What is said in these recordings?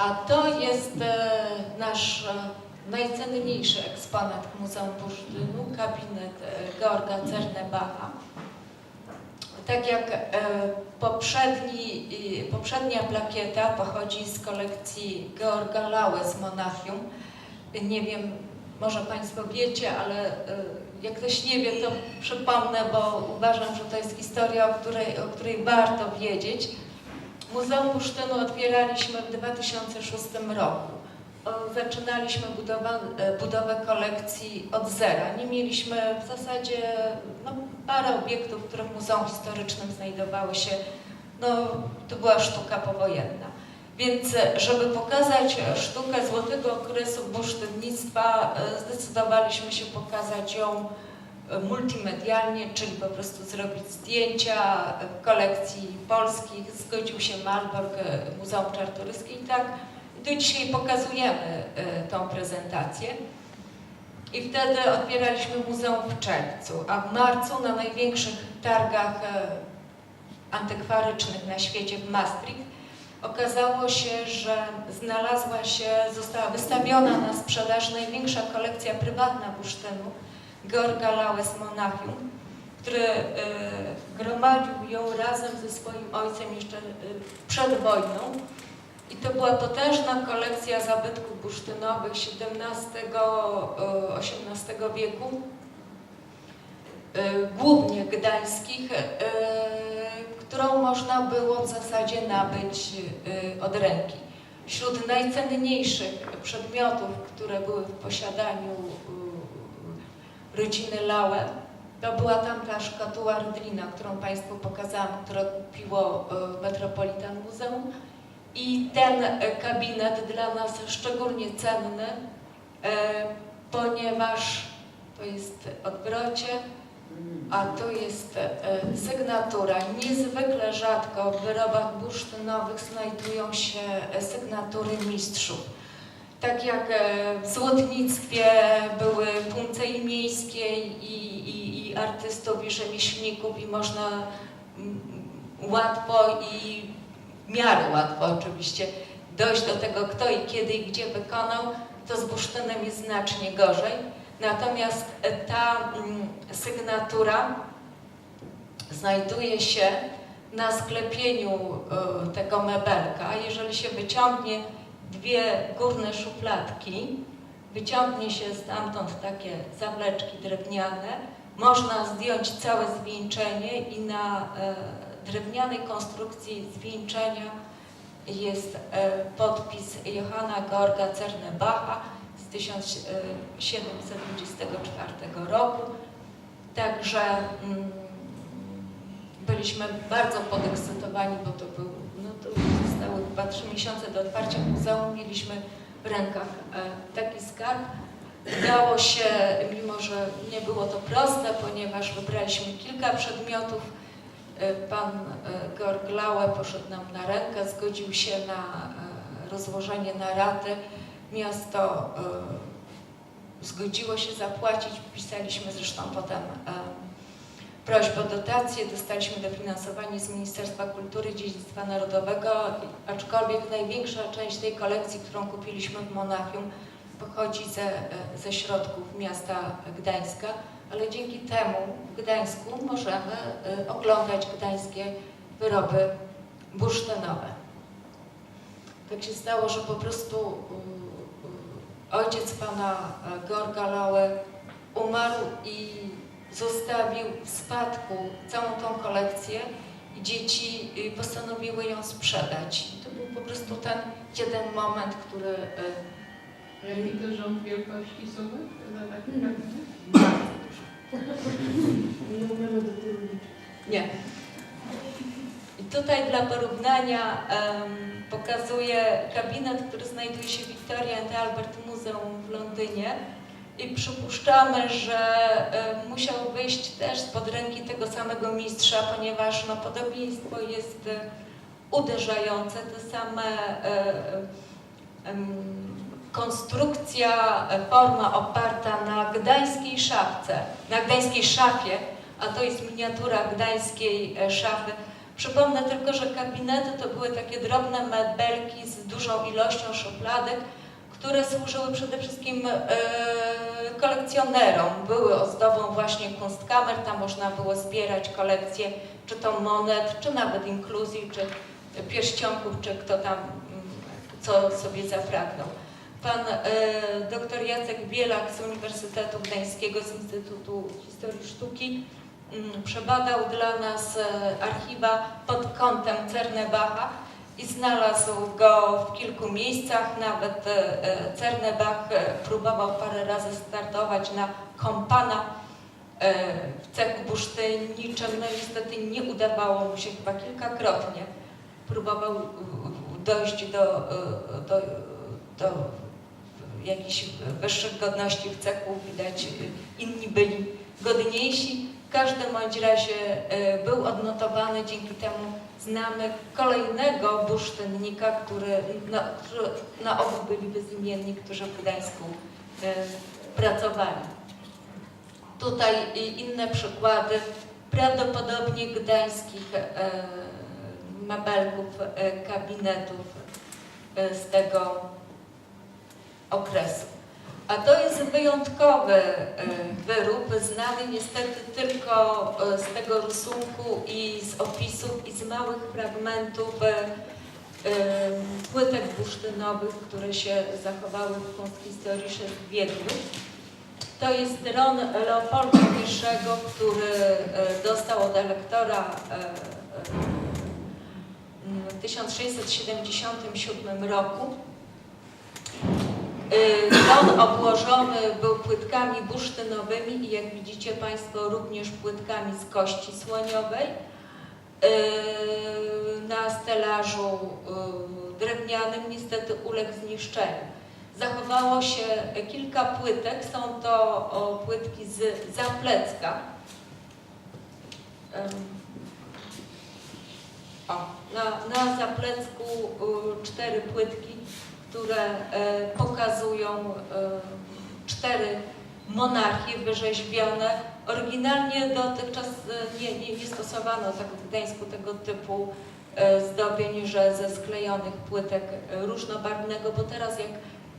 A to jest e, nasz e, najcenniejszy eksponat Muzeum Bursztynu, kabinet e, Georga Cernebacha. Tak jak poprzedni, poprzednia plakieta pochodzi z kolekcji Georga Laue z Monachium. Nie wiem, może Państwo wiecie, ale jak ktoś nie wie, to przypomnę, bo uważam, że to jest historia, o której, o której warto wiedzieć. Muzeum Bursztynu otwieraliśmy w 2006 roku. O, Zaczynaliśmy budowa, e, budowę kolekcji od zera. Nie mieliśmy w zasadzie no, parę obiektów, w Muzeum Historycznym znajdowały się. No, to była sztuka powojenna. Więc e, żeby pokazać e, sztukę złotego okresu bursztynnictwa, e, zdecydowaliśmy się pokazać ją e, multimedialnie, czyli po prostu zrobić zdjęcia e, kolekcji polskich. Zgodził się Malbork, e, Muzeum Czartoryskie i tak do dzisiaj pokazujemy e, tą prezentację. I wtedy otwieraliśmy muzeum w czerwcu, a w marcu na największych targach e, antykwarycznych na świecie w Maastricht okazało się, że znalazła się, została wystawiona na sprzedaż największa kolekcja prywatna bursztynu Georga Laue z Monachium, który e, gromadził ją razem ze swoim ojcem jeszcze e, przed wojną. I to była potężna kolekcja zabytków bursztynowych XVII-XVIII wieku, e, głównie gdańskich, którą można było w zasadzie nabyć od ręki. Wśród najcenniejszych przedmiotów, które były w posiadaniu rodziny Laue, to była tamta szkatuła Rydlina, którą Państwu pokazałam, która kupiło e, Metropolitan Muzeum. I ten e, kabinet dla nas szczególnie cenny, e, ponieważ to jest odwrocie, a to jest sygnatura. Niezwykle rzadko w wyrobach bursztynowych znajdują się sygnatury mistrzów. Tak jak e, w złotnictwie były punkty miejskiej i, i, i artystów, i rzemieślników i można mm, łatwo i w miarę łatwo oczywiście dojść do tego, kto i kiedy i gdzie wykonał, to z bursztynem jest znacznie gorzej. Natomiast e, ta mm, sygnatura znajduje się na sklepieniu e, tego mebelka. Jeżeli się wyciągnie dwie górne szufladki, wyciągnie się stamtąd takie zawleczki drewniane, można zdjąć całe zwieńczenie i na e, drewnianej konstrukcji zwieńczenia jest e, podpis Johanna Georga Cernebacha z 1724 roku. Także mm, byliśmy bardzo podekscytowani, bo to był, no to zostały chyba trzy miesiące do otwarcia muzeum, mieliśmy w rękach e, taki skarb. Udało się, mimo że nie było to proste, ponieważ wybraliśmy kilka przedmiotów, e, pan e, Georg Laue poszedł nam na rękę, zgodził się na rozłożenie na raty. Miasto zgodziło się zapłacić, wpisaliśmy zresztą potem prośbę o dotację, dostaliśmy dofinansowanie z Ministerstwa Kultury i Dziedzictwa Narodowego, aczkolwiek największa część tej kolekcji, którą kupiliśmy w Monachium, pochodzi ze, ze środków miasta Gdańska, ale dzięki temu w Gdańsku możemy e, oglądać gdańskie wyroby bursztynowe. Tak się stało, że po prostu e, e, ojciec pana Georga Laue umarł i zostawił w spadku całą tą kolekcję i dzieci y, postanowiły ją sprzedać. To był po prostu ten jeden moment, który y, Jaki to rząd wielkości sumy kabinet? Nie umiemy do tyłu liczyć. Nie. I tutaj dla porównania em, pokazuję kabinet, który znajduje się w Victoria and Albert Museum w Londynie i przypuszczamy, że em, musiał wyjść też spod ręki tego samego mistrza, ponieważ no, podobieństwo jest e, uderzające, te same e, em, konstrukcja, e, forma oparta na gdańskiej szafce, na gdańskiej szafie, a to jest miniatura gdańskiej e, szafy, Przypomnę tylko, że kabinety to były takie drobne mebelki z dużą ilością szufladek, które służyły przede wszystkim e, kolekcjonerom. Były ozdobą właśnie kunstkamer, tam można było zbierać kolekcje czy to monet, czy nawet inkluzji, czy pierścionków, czy kto tam mm, co sobie zapragnął. Pan e, dr Jacek Bielak z Uniwersytetu Gdańskiego z Instytutu Historii Sztuki mm, przebadał dla nas e, archiwa pod kątem Cernebacha i znalazł go w kilku miejscach. Nawet e, e, Cernebach e, próbował parę razy startować na kompana w cechu bursztynniczym. No niestety nie udawało mu się chyba kilkakrotnie. Próbował dojść do, do, do jakichś wyższych godności w cechu. Widać, inni byli godniejsi. W każdym razie był odnotowany, dzięki temu znamy kolejnego bursztynnika, który na, którzy na ogół byli bezimienni, którzy w Gdańsku e, pracowali. Tutaj inne przykłady prawdopodobnie gdańskich e, mebelków, e, kabinetów e, z tego okresu. A to jest wyjątkowy e, wyrób, znany niestety tylko e, z tego rysunku i z opisów i z małych fragmentów e, płytek bursztynowych, które się zachowały w kunsthistorischen w Wiedniu. To jest Ron Leopolda I, który dostał od elektora w 1677 roku. Y, Dom obłożony był płytkami bursztynowymi i jak widzicie Państwo również płytkami z kości słoniowej. Y, Na stelażu y, drewnianym niestety uległ zniszczeniu. Zachowało się kilka płytek, są to płytki z zaplecka. O, na, na zaplecku y, cztery płytki które e, pokazują e, cztery monarchie wyrzeźbione. Oryginalnie dotychczas e, nie, nie, nie stosowano tak w Gdańsku tego typu zdobień, że ze sklejonych płytek różnobarwnego, bo teraz jak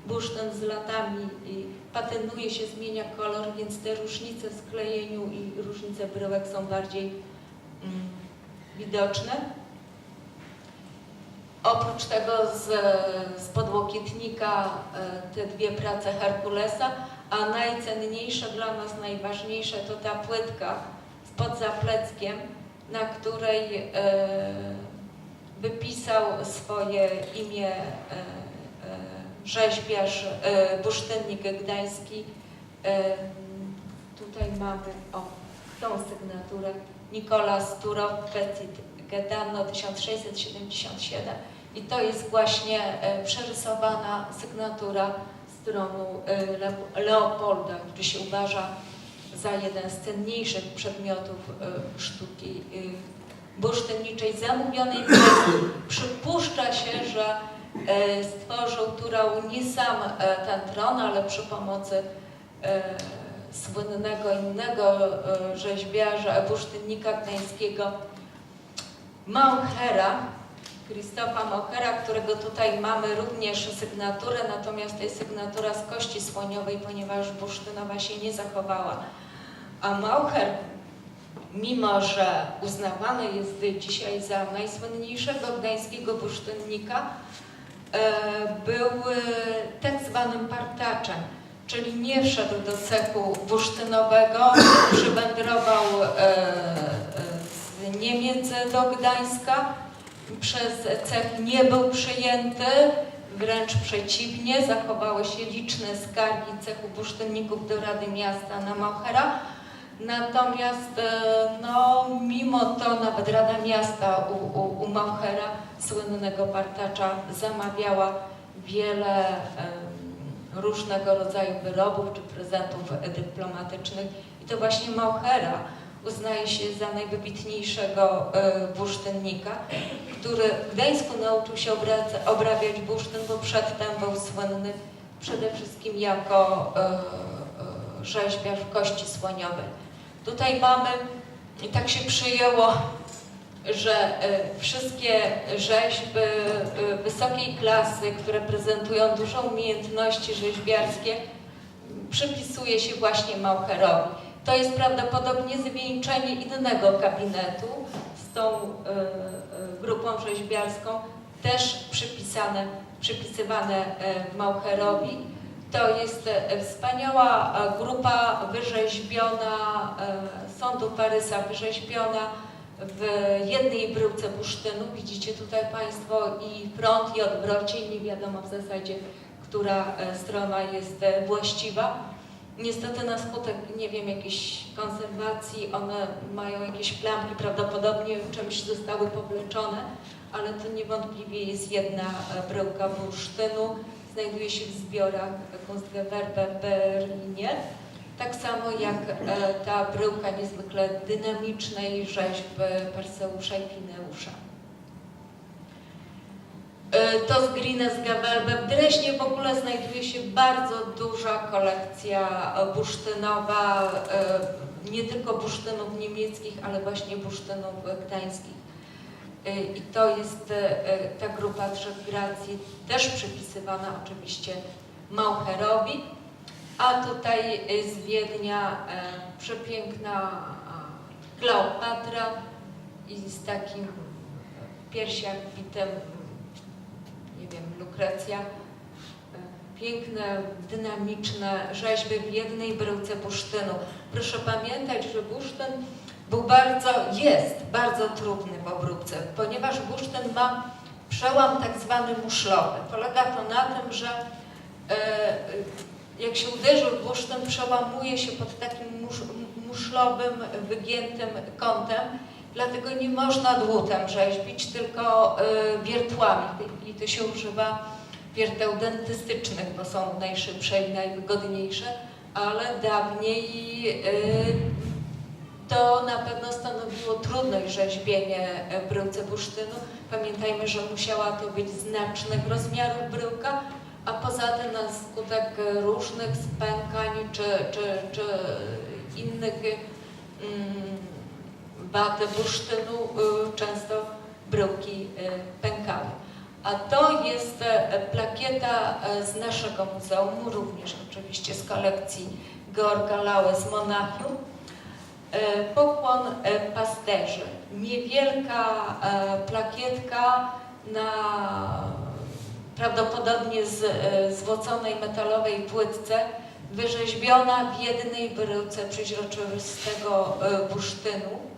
bursztyn z latami i patynuje się, zmienia kolor, więc te różnice w sklejeniu i różnice bryłek są bardziej mm, widoczne. Oprócz tego z, z podłokietnika e, te dwie prace Herkulesa, a najcenniejsze dla nas, najważniejsze to ta płytka spod zapleckiem, na której e, wypisał swoje imię e, rzeźbiarz, bursztynnik gdański. Tutaj mamy o, tą sygnaturę Nikolas Turow, Petit Gedano 1677. I to jest właśnie e, przerysowana sygnatura z tronu e, Le- Leopolda, który się uważa za jeden z cenniejszych przedmiotów e, sztuki bursztynniczej zamówionej. Przypuszcza się, że stworzył Turał nie sam ten tron, ale przy pomocy słynnego innego rzeźbiarza, bursztynnika gdańskiego Mauchera, Krzysztofa Mauchera, którego tutaj mamy również sygnaturę, natomiast to jest sygnatura z kości słoniowej, ponieważ bursztynowa się nie zachowała. A Maucher, mimo że uznawany jest dzisiaj za najsłynniejszego gdańskiego bursztynnika, e, był e, tak zwanym partaczem, czyli nie wszedł do cechu bursztynowego, przywędrował e, Niemiec do Gdańska, przez cech nie był przyjęty, wręcz przeciwnie, zachowały się liczne skargi cechu bursztynników do Rady Miasta na Mauchera. Natomiast e, no, mimo to nawet Rada Miasta u, u, u Mauchera, słynnego partacza, zamawiała wiele em, różnego rodzaju wyrobów czy prezentów dyplomatycznych. I to właśnie Mauchera uznaje się za najwybitniejszego e, bursztynnika, który w Gdańsku nauczył się obrabiać bursztyn, bo przedtem był słynny przede wszystkim jako e, e, rzeźbiarz kości słoniowej. Tutaj mamy, i tak się przyjęło że wszystkie rzeźby wysokiej klasy, które prezentują dużą umiejętności rzeźbiarskie, przypisuje się właśnie Maucherowi. To jest prawdopodobnie zwieńczenie innego gabinetu z tą e, e, grupą rzeźbiarską, też przypisane, przypisywane e, Maucherowi. To jest wspaniała grupa wyrzeźbiona, sądu Parysa, wyrzeźbiona w jednej bryłce bursztynu. Widzicie tutaj Państwo i front, i odwrocie, nie wiadomo w zasadzie, która strona jest właściwa. Niestety na skutek, nie wiem, jakiejś konserwacji, one mają jakieś plamki, prawdopodobnie czymś zostały powleczone, ale to niewątpliwie jest jedna e, bryłka bursztynu. Znajduje się w zbiorach Kunstgewerbe w Berlinie. Tak samo jak e, ta bryłka niezwykle dynamicznej rzeźby Perseusza i Fineusza. E, To z Grines Gewelbe. W Dreźnie w ogóle znajduje się bardzo duża kolekcja bursztynowa, e, nie tylko bursztynów niemieckich, ale właśnie bursztynów gdańskich. E, I to jest ta grupa trzech gracji, też przypisywana oczywiście Maucherowi. A tutaj z Wiednia przepiękna Kleopatra i z takim w piersiach bitym, wiem, Lukrecja. E, Piękne, dynamiczne rzeźby w jednej bryłce bursztynu. Proszę pamiętać, że bursztyn był bardzo, jest bardzo trudny w obróbce, ponieważ bursztyn ma przełam tak zwany muszlowy. Polega to na tym, że e, jak się uderzy w bursztyn, przełamuje się pod takim musz, muszlowym, wygiętym kątem, dlatego nie można dłutem rzeźbić, tylko e, wiertłami. I to się używa wierteł dentystycznych, bo są najszybsze i najwygodniejsze, ale dawniej e, to na pewno stanowiło trudność rzeźbienie e, bryłce bursztynu. Pamiętajmy, że musiała to być znacznych rozmiarów bryłka, a poza tym na skutek różnych spękań czy, czy, czy innych mm, wad bursztynu y, często bryłki y, pękały. A to jest e, plakieta e, z naszego muzeum, również oczywiście z kolekcji Georga Laue z Monachium. E, Pokłon pasterzy. Niewielka plakietka na prawdopodobnie z złoconej metalowej płytce, wyrzeźbiona w jednej bryłce przeźroczystego bursztynu.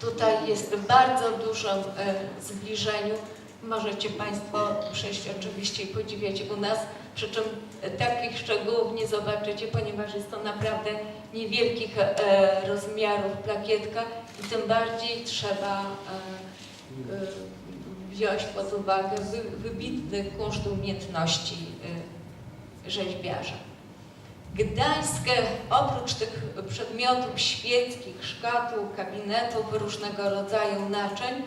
Tutaj jest w bardzo dużym e, zbliżeniu. Możecie Państwo przyjść oczywiście i podziwiać u nas, przy czym e, takich szczegółów nie zobaczycie, ponieważ jest to naprawdę niewielkich e, rozmiarów plakietka i tym bardziej trzeba wziąć pod uwagę wy, wybitny kunszt umiejętności rzeźbiarza. Gdańsk oprócz tych przedmiotów świeckich, szkatuł, kabinetów, różnego rodzaju naczyń,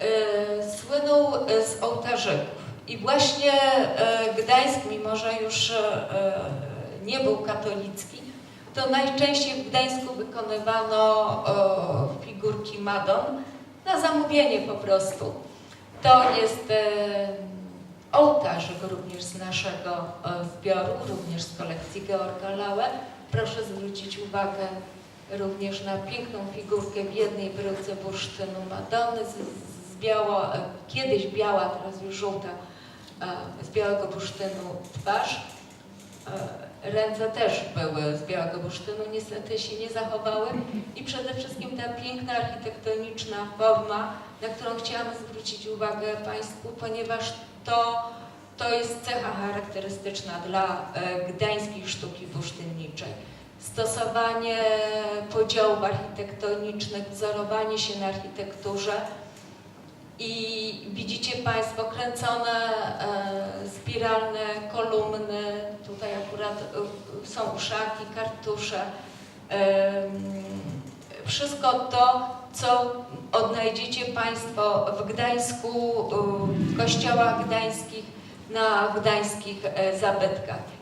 e, słynął z ołtarzyków. I właśnie e, Gdańsk, mimo że już e, nie był katolicki, to najczęściej w Gdańsku wykonywano e, figurki Madon na zamówienie po prostu. To jest ołtarzyk również z naszego e, zbioru, również z kolekcji Georga Laue. Proszę zwrócić uwagę również na piękną figurkę w jednej bryłce bursztynu Madony z, z biało, e, kiedyś biała, teraz już żółta, e, z białego bursztynu twarz. Ręce też były z białego bursztynu, niestety się nie zachowały i przede wszystkim ta piękna architektoniczna forma, na którą chciałam zwrócić uwagę Państwu, ponieważ to, to jest cecha charakterystyczna dla e, gdańskiej sztuki bursztynniczej. Stosowanie podziałów architektonicznych, wzorowanie się na architekturze i widzicie Państwo kręcone e, spiralne kolumny, tutaj akurat e, są uszaki, kartusze. Wszystko to, co odnajdziecie Państwo w Gdańsku, w kościołach gdańskich, na gdańskich e, zabytkach.